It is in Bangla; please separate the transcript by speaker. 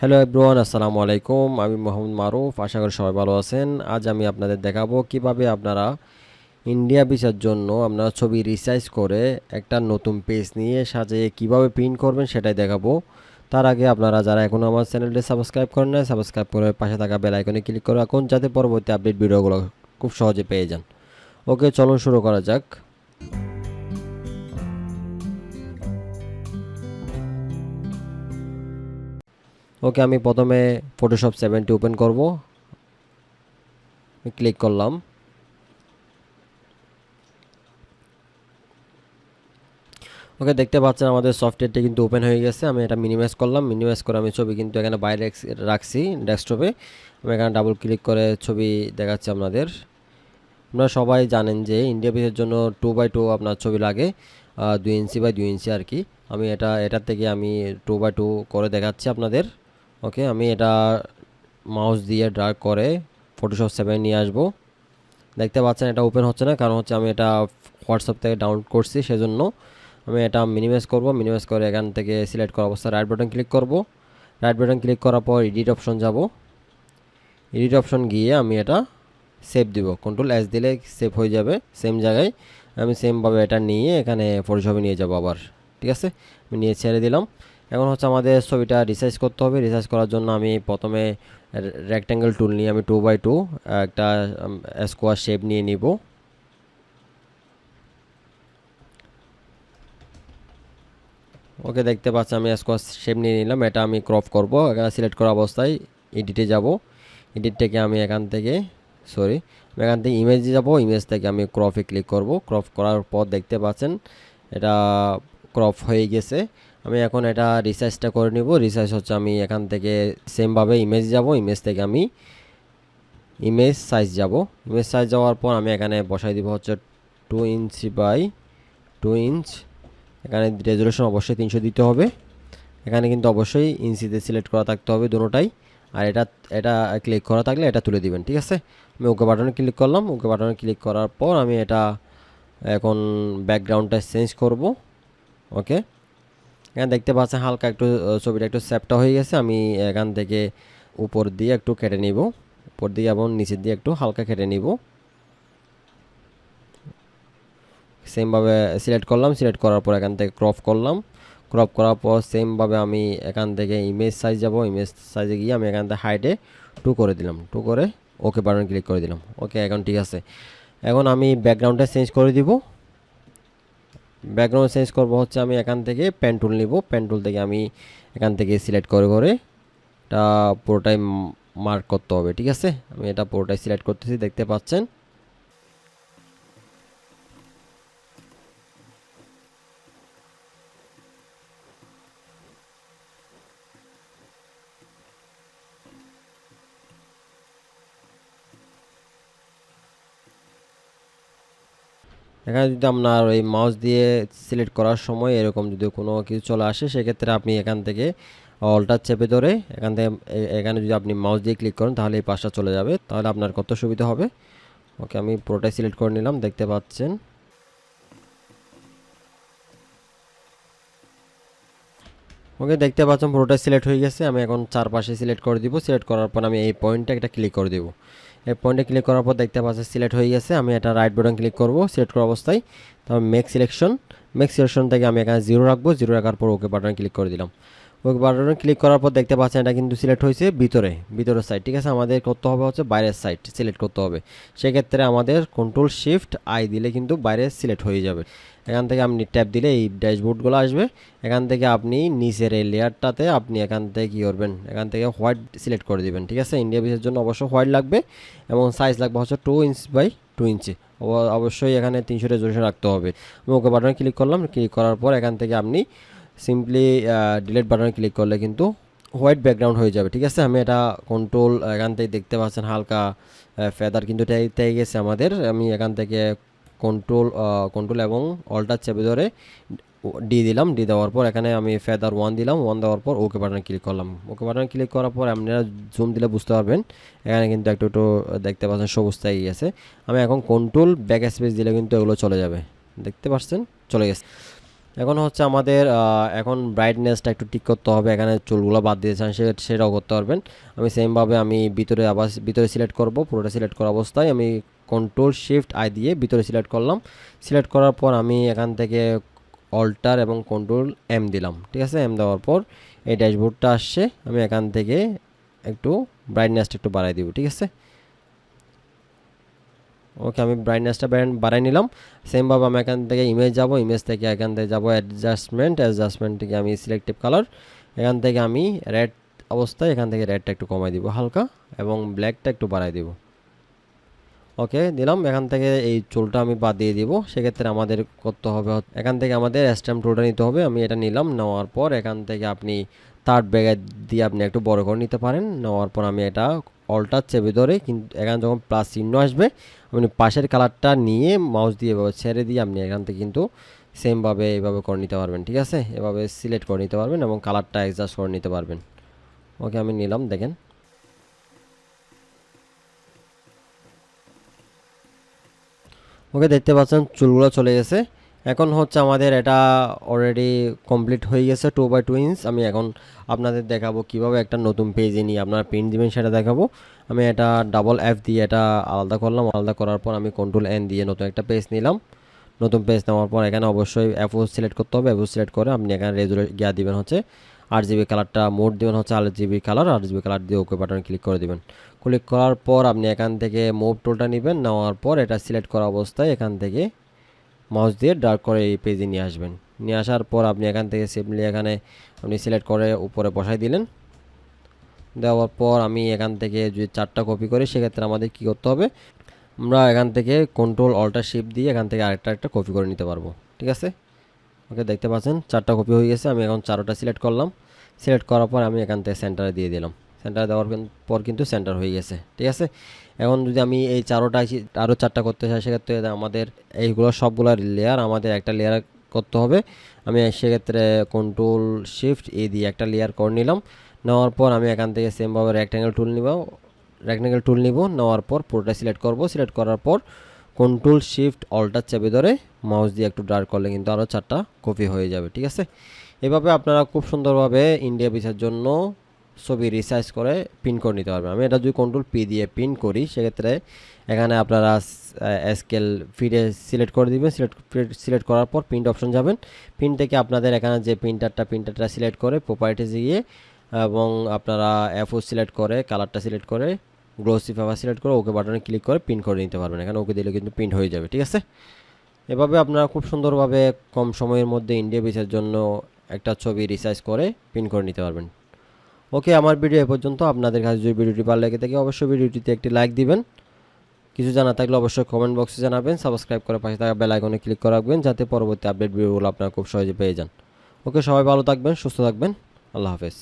Speaker 1: হ্যালো এভরিওয়ান আসসালামু আলাইকুম। আমি মোহাম্মদ মারুফ, আশা করি সবাই ভালো আছেন। আজ আমি আপনাদের দেখাবো কীভাবে আপনারা ইন্ডিয়া ভিসার জন্য আপনারা ছবি রিসাইজ করে একটা নতুন পেজ নিয়ে সাজিয়ে কীভাবে প্রিন্ট করবেন সেটাই দেখাবো। তার আগে আপনারা যারা এখনও আমার চ্যানেলটি সাবস্ক্রাইব করেন না সাবস্ক্রাইব করে পাশে থাকা বেল আইকনে ক্লিক করে রাখুন, যাতে পরবর্তী আপডেট ভিডিওগুলো খুব সহজে পেয়ে যান। ওকে চলুন শুরু করা যাক। ওকে আমি প্রথমে ফটোশপ সেভেনটি ওপেন করব। ক্লিক করলাম। ওকে, দেখতে পাচ্ছেন আমাদের সফটওয়্যারটি কিন্তু ওপেন হয়ে গেছে। আমি এটা মিনিমাইজ করলাম। মিনিমাইজ করে আমি ছবি কিন্তু এখানে বাইরে রাখছি- ডেস্কটপে আমি এখানে ডাবল ক্লিক করে ছবি দেখাচ্ছি আপনাদের। আপনারা সবাই জানেন যে ইন্ডিয়া পিসের জন্য টু বাই টু আপনার ছবি লাগে দুই ইঞ্চি বাই দুই ইঞ্চি আর কি। আমি এটা, এটার থেকে আমি টু বাই টু করে দেখাচ্ছি আপনাদের। ওকে, আমি এটা মাউস দিয়ে ড্রাগ করে ফটোশপ সেভেন নিয়ে আসব। দেখতে পাচ্ছেন এটা ওপেন হচ্ছে না, কারণ হচ্ছে আমি এটা হোয়াটসঅ্যাপ থেকে ডাউনলোড করছি, সেজন্য আমি এটা মিনিমাইজ করব। মিনিমাইজ করে এখান থেকে সিলেক্ট করা অবস্থা রাইট বাটন ক্লিক করব। রাইট বাটন ক্লিক করার পর এডিট অপশন যাব। এডিট অপশন গিয়ে আমি এটা সেভ দিব। কন্ট্রোল এস দিলে সেভ হয়ে যাবে সেম জায়গায়। আমি সেমভাবে এটা নিয়ে এখানে ফটোশপে নিয়ে যাব আবার, ঠিক আছে? আমি নিয়ে ছেড়ে দিলাম। এখন হচ্ছে আমাদের ছবিটা রিসাইজ করতে হবে। রিসাইজ করার জন্য আমি প্রথমে রেক্ট্যাঙ্গেল টুল নিয়ে আমি টু বাই টু একটা স্কোয়ার শেপ নিয়ে নিব। ওকে, দেখতে পাচ্ছি আমি স্কোয়ার শেপ নিয়ে নিলাম। এটা আমি ক্রপ করব। এখানে সিলেক্ট করা অবস্থায় এডিটে যাব। এডিট থেকে আমি এখান থেকে সরি আমি এখান থেকে ইমেজে যাব। ইমেজ থেকে আমি ক্রপে ক্লিক করব। ক্রপ করার পর দেখতে পাচ্ছেন, এটা ক্রপ হয়ে গেছে। আমি এখন এটা রিসার্চটা করে নিব। রিসার্চ হচ্ছে আমি এখান থেকে সেমভাবে ইমেজ যাব। ইমেজ থেকে আমি ইমেজ সাইজ যাব। ইমেজ সাইজ যাওয়ার পর আমি এখানে বসাই দিব হচ্ছে two inch by two inch এখানে রেজুলেশন অবশ্যই তিনশো দিতে হবে। এখানে কিন্তু অবশ্যই ইঞ্চিতে সিলেক্ট করা থাকতে হবে দুটোটাই। আর এটা এটা ক্লিক করা থাকলে এটা তুলে দিবেন, ঠিক আছে? আমি ওকে বাটনে ক্লিক করলাম। ওকে বাটনে ক্লিক করার পর আমি এটা এখন ব্যাকগ্রাউন্ডটা চেঞ্জ করব। ওকে এখানে দেখতে পাচ্ছেন হালকা একটু ছবিটা একটু স্যাপটা হয়ে গেছে। আমি এখান থেকে উপর দিয়ে একটু কেটে নিব। উপর দিয়ে এবং নিচের দিয়ে একটু হালকা কেটে নিব। সেমভাবে সিলেক্ট করলাম। সিলেক্ট করার পর এখান থেকে ক্রপ করলাম। ক্রপ করার পর সেমভাবে আমি এখান থেকে ইমেজ সাইজ যাব। ইমেজ সাইজে গিয়ে আমি এখান থেকে হাইটে টু করে দিলাম। টু করে ওকে বাটন ক্লিক করে দিলাম। ওকে এখন ঠিক আছে। এখন আমি ব্যাকগ্রাউন্ডটা চেঞ্জ করে দিব। ব্যাকগ্রাউন্ড চেঞ্জ করব হচ্ছে আমি এখান থেকে প্যান্টুল টুল নিব। পেন টুল থেকে আমি এখান থেকে সিলেক্ট করে করে এটা পুরোটাই মার্ক করতে হবে, ঠিক আছে? আমি এটা পুরোটাই সিলেক্ট করতেছি, দেখতে পাচ্ছেন? এখানে যদি আপনার ওই মাউস দিয়ে সিলেক্ট করার সময় এরকম যদি কোনো কিছু চলে আসে, সেক্ষেত্রে আপনি এখান থেকে অলটা চেপে ধরে এখান থেকে এখানে যদি আপনি মাউস দিয়ে ক্লিক করেন, তাহলে এই পাশটা চলে যাবে। তাহলে আপনার কত সুবিধা হবে? ওকে, আমি পুরোটাই সিলেক্ট করে নিলাম, দেখতে পাচ্ছেন। ওকে, দেখতে পাচ্ছেন, পুরোটা সিলেক্ট হয়ে গেছে। আমি এখন চারপাশে সিলেক্ট করে দিব। সিলেক্ট করার পর আমি এই পয়েন্টটা একটা ক্লিক করে দিব। এই পয়েন্টে ক্লিক করার পর দেখতে পাচ্ছেন সিলেক্ট হয়ে গেছে। আমি এটা রাইট বাটন ক্লিক করব সিলেক্ট করা অবস্থায়। তারপর মেক সিলেকশন মেক সিলেকশন থেকে আমি এখানে জিরো রাখব। জিরো রাখার পর ওকে বাটনে ক্লিক করে দিলাম। ওকে বাটনে ক্লিক করার পর দেখতে পাচ্ছেন এটা কিন্তু সিলেক্ট হয়েছে ভিতরে, ভিতরের সাইড ঠিক আছে? আমাদের করতে হবে হচ্ছে বাইরের সাইড সিলেক্ট করতে হবে। সেক্ষেত্রে আমাদের কন্ট্রোল শিফট আই দিলে কিন্তু বাইরে সিলেক্ট হয়ে যাবে। এখান থেকে আপনি ট্যাপ দিলে এই ড্যাশবোর্ডগুলো আসবে। এখান থেকে আপনি নিচের এই লেয়ারটাতে আপনি এখান থেকে কী করবেন? এখান থেকে হোয়াইট সিলেক্ট করে দিবেন, ঠিক আছে? ইন্ডিয়া বিসের জন্য অবশ্য হোয়াইট লাগবে এবং সাইজ লাগবে হচ্ছে two inch by two inch অবশ্যই এখানে তিনশো রেজলিউশন রাখতে হবে। আমি ওকে বাটনে ক্লিক করলাম ক্লিক করার পর এখান থেকে আপনি সিম্পলি ডিলেট বাটনে ক্লিক করলে কিন্তু হোয়াইট ব্যাকগ্রাউন্ড হয়ে যাবে, ঠিক আছে? আমি এটা কন্ট্রোল এখান থেকে দেখতে পাচ্ছেন হালকা ফেদার কিন্তু থেকে গেছে আমাদের। আমি এখান থেকে কন্ট্রোল কন্ট্রোল এবং অল্টার চেপে ধরে ডি দিলাম। ডি দেওয়ার পর এখানে আমি ফেদার ওয়ান দিলাম। ওয়ান দেওয়ার পর ওকে বাটনে ক্লিক করলাম। ওকে বাটনে ক্লিক করার পর আপনারা জুম দিলে বুঝতে পারবেন। এখানে কিন্তু একটু একটু, দেখতে পাচ্ছেন সবুজ থেকে গেছে। আমি এখন কন্ট্রোল ব্যাক স্পেস দিলে কিন্তু এগুলো চলে যাবে। দেখতে পাচ্ছেন? চলে গেছে। এখন হচ্ছে আমাদের এখন ব্রাইটনেসটা একটু ঠিক করতে হবে, এখানে চুলগুলো বাদ দিয়েছেন, সে, সেটাও করতে পারবেন। আমি সেমভাবে আমি ভিতরে আবার ভিতরে সিলেক্ট করব, পুরোটা সিলেক্ট করা অবস্থায় আমি কন্ট্রোল শিফট আই দিয়ে ভিতরে সিলেক্ট করলাম। সিলেক্ট করার পর আমি এখান থেকে অল্টার এবং কন্ট্রোল এম দিলাম, ঠিক আছে? এম দেওয়ার পর এই ড্যাশবোর্ডটা আসছে, আমি এখান থেকে একটু ব্রাইটনেসটা একটু বাড়াই দিব, ঠিক আছে? ওকে, আমি ব্রাইটনেসটা বাড়াই নিলাম। সেমভাবে আমি এখান থেকে ইমেজ যাব ইমেজ থেকে এখান থেকে যাব অ্যাডজাস্টমেন্ট অ্যাডজাস্টমেন্ট থেকে আমি সিলেক্টিভ কালার এখান থেকে আমি রেড অবস্থায় এখান থেকে রেডটা একটু কমাই দিব হালকা এবং ব্ল্যাকটা একটু বাড়াই দিব। ওকে, দিলাম। এখান থেকে এই চুলটা আমি বাদ দিয়ে দিব। সেক্ষেত্রে আমাদের করতে হবে এখান থেকে আমাদের স্ট্যাম্প টুলটা নিতে হবে। আমি এটা নিলাম। নেওয়ার পর এখান থেকে আপনি থার্ড ব্যাগে দিয়ে আপনি একটু বড় করে নিতে পারেন। নেওয়ার পর আমি এটা অল্টার চেপে ধরে কিন্তু এখানে যখন প্লাস চিহ্ন আসবে আপনি পাশের কালারটা নিয়ে মাউস দিয়ে এভাবে ছেড়ে দিয়ে আপনি এখান থেকে কিন্তু সেমভাবে এভাবে করে নিতে পারবেন, ঠিক আছে? এভাবে সিলেক্ট করে নিতে পারবেন এবং কালারটা অ্যাডজাস্ট করে নিতে পারবেন। ওকে আমি নিলাম, দেখেন। ওকে দেখতে পাচ্ছেন চুলগুলো চলে গেছে। এখন হচ্ছে আমাদের এটা অলরেডি কমপ্লিট হয়ে গেছে টু বাই টু ইঞ্চ আমি এখন আপনাদের দেখাবো কীভাবে একটা নতুন পেজে নিয়ে আপনারা প্রিন্ট দিবেন সেটা দেখাবো। আমি এটা ডাবল এফ দিয়ে এটা আলাদা করলাম, আলাদা করার পর আমি কন্ট্রোল এন দিয়ে নতুন একটা পেজ নিলাম। নতুন পেজ নেওয়ার পর এখানে অবশ্যই অ্যাপো সিলেক্ট করতে হবে। অ্যাপো সিলেক্ট করে আপনি এখানে রেজুলে গিয়া দিবেন হচ্ছে আট জিবি কালারটা মোড দিবেন হচ্ছে আট জিবি কালার আট জিবি কালার দিয়ে ওকে বাটন ক্লিক করে দিবেন। ক্লিক করার পর আপনি এখান থেকে মুভ টুলটা নেবেন, নেওয়ার পর এটা সিলেক্ট করা অবস্থায় এখান থেকে মাউস দিয়ে ডার্ক করে এই পেজে নিয়ে আসবেন। নিয়ে আসার পর আপনি এখান থেকে সিম্পলি এখানে আপনি সিলেক্ট করে উপরে বসাই দিলেন। দেওয়ার পর আমি এখান থেকে যদি চারটা কপি করি, সেক্ষেত্রে আমাদের কি করতে হবে? আমরা এখান থেকে কন্ট্রোল অল্টার শিপ দিয়ে এখান থেকে আরেকটা একটা কপি করে নিতে পারব। ঠিক আছে? ওকে, দেখতে পাচ্ছেন? চারটা কপি হয়ে গেছে, আমি এখন চারোটা সিলেক্ট করলাম। সিলেক্ট করার পর আমি এখান থেকে সেন্টারে দিয়ে দিলাম। সেন্টারে দেওয়ার পর কিন্তু সেন্টার হয়ে গেছে, ঠিক আছে? এখন যদি আমি এই চারোটা আরও চারটা করতে চাই, সেক্ষেত্রে আমাদের এইগুলো সবগুলো লেয়ার আমাদের একটা লেয়ার করতে হবে। আমি সেক্ষেত্রে কন্ট্রোল শিফট এ দিয়ে একটা লেয়ার করে নিলাম। নেওয়ার পর আমি এখান থেকে সেমভাবে রেক্ট্যাঙ্গেল টুল নিব। রেক্ট্যাঙ্গেল টুল নিব, নেওয়ার পর পুরোটা সিলেক্ট করব। সিলেক্ট করার পর কন্ট্রোল শিফট অল্টার চেপে ধরে মাউস দিয়ে একটু ডার্ক করলে কিন্তু আরও চারটা কপি হয়ে যাবে, ঠিক আছে? এভাবে আপনারা খুব সুন্দরভাবে ইন্ডিয়া ভিসার জন্য ছবি রিসার্চ করে প্রিন্ট করে নিতে পারবেন। আমি এটা যদি কন্ট্রোল পি দিয়ে প্রিন্ট করি, সেক্ষেত্রে এখানে আপনারা স্কেল ফিডে সিলেক্ট করে দিবেন। সিলেক্ট সিলেক্ট করার পর প্রিন্ট অপশন যাবেন। প্রিন্ট থেকে আপনাদের এখানে যে প্রিন্টারটা প্রিন্টারটা সিলেক্ট করে প্রপার্টিসে গিয়ে এবং আপনারা এফও সিলেক্ট করে কালারটা সিলেক্ট করে গ্লোসি পেপার সিলেক্ট করে ওকে বাটনে ক্লিক করে পিন করে নিতে পারবেন। এখানে ওকে দিলে কিন্তু প্রিন্ট হয়ে যাবে, ঠিক আছে? এভাবে আপনারা খুব সুন্দরভাবে কম সময়ের মধ্যে ইন্ডিয়া ভিসার জন্য একটা ছবি রিসার্চ করে প্রিন্ট করে নিতে পারবেন। ওকে, আমার ভিডিও এ পর্যন্ত। আপনাদের কাছে যদি ভিডিওটি ভালো লেগে থাকে, অবশ্যই ভিডিওটিতে একটি লাইক দিবেন। কিছু জানা থাকলে অবশ্যই কমেন্ট বক্সে জানাবেন সাবস্ক্রাইব করে পাশে থাকা বেল আইকনে ক্লিক করে রাখবেন, যাতে পরবর্তী আপডেট ভিডিওগুলো আপনারা খুব সহজে পেয়ে যান। ওকে, সবাই ভালো থাকবেন, সুস্থ থাকবেন। আল্লাহ হাফেজ।